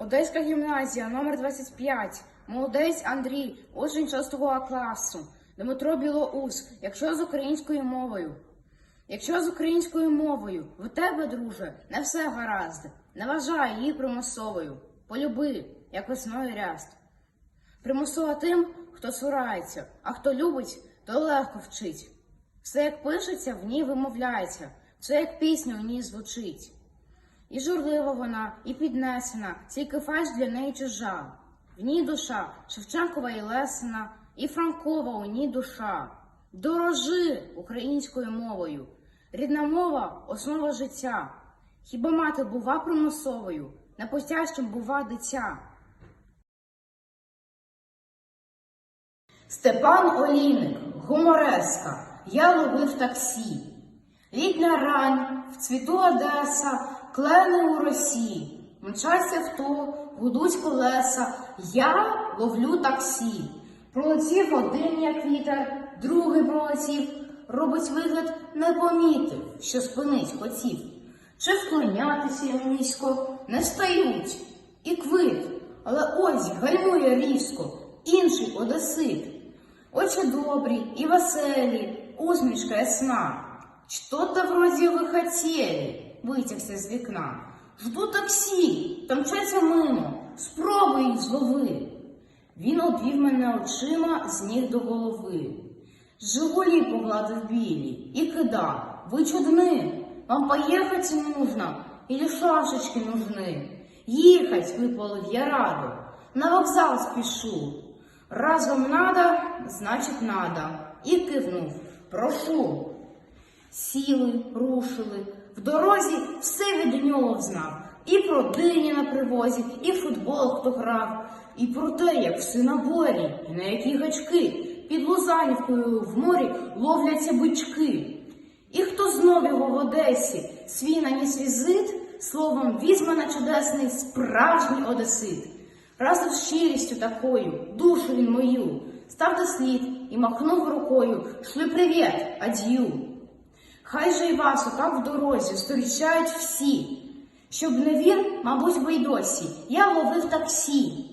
Одеська гімназія, номер 25. Молодець Андрій, учень 6 класу. Дмитро Білоус, якщо з українською мовою. Якщо з українською мовою в тебе, друже, не все гаразд, не вважай її примусовою. Полюби, як весною ряст. Примусова тим, хто цурається, а хто любить, то легко вчить. Все як пишеться, в ній вимовляється, все як пісня у ній звучить. І журлива вона, і піднесена, тільки фальш для неї чужа. В ній душа Шевченкова і Лесина, і Франкова у ній душа. Дорожи українською мовою. Рідна мова основа життя. Хіба мати бува примусовою, напустящим бува дитя. Степан Олійник, гумореска, я ловив таксі. Літня рань, в цвіту Одеса, клени у росі. Мчать авто, гудуть колеса, я ловлю таксі. Пролетів один, як вітер, другий пролетів, робить вигляд, не помітив, що спинить хотів. Чи вклонятися йому низько, не стають. І квит, але ось гальмує різко, інший одесит. Очі добрі і веселі, усмішка ясна. Что-то вроде вы хотели, витягся з вікна. Жду таксі, та мчаться мимо, спробуй їх злови. Він обвів мене очима з ніг до голови. Жигулі погладив білі і кидав. Ви чудны, вам поехать нужно, или шашечки нужны. Ехать, выпалив я радо, на вокзал спішу. Раз вам надо, значить надо. І кивнув, прошу. Сіли, рушили. В дорозі все від нього взнав. І про дині на привозі, і футбол хто грав, і про те, як в синаборі, і на які гачки під Лузанівкою в морі ловляться бички. І хто знов його в Одесі свій наніс візит, словом візьме на чудесний справжній одесит. Разом з щирістю такою, душу він мою, став до слід і махнув рукою Шлю привіт, ад'ю. Хай же й вас отак в дорозі зустрічають всі. Щоб не він, мабуть, би й досі, я ловив таксі.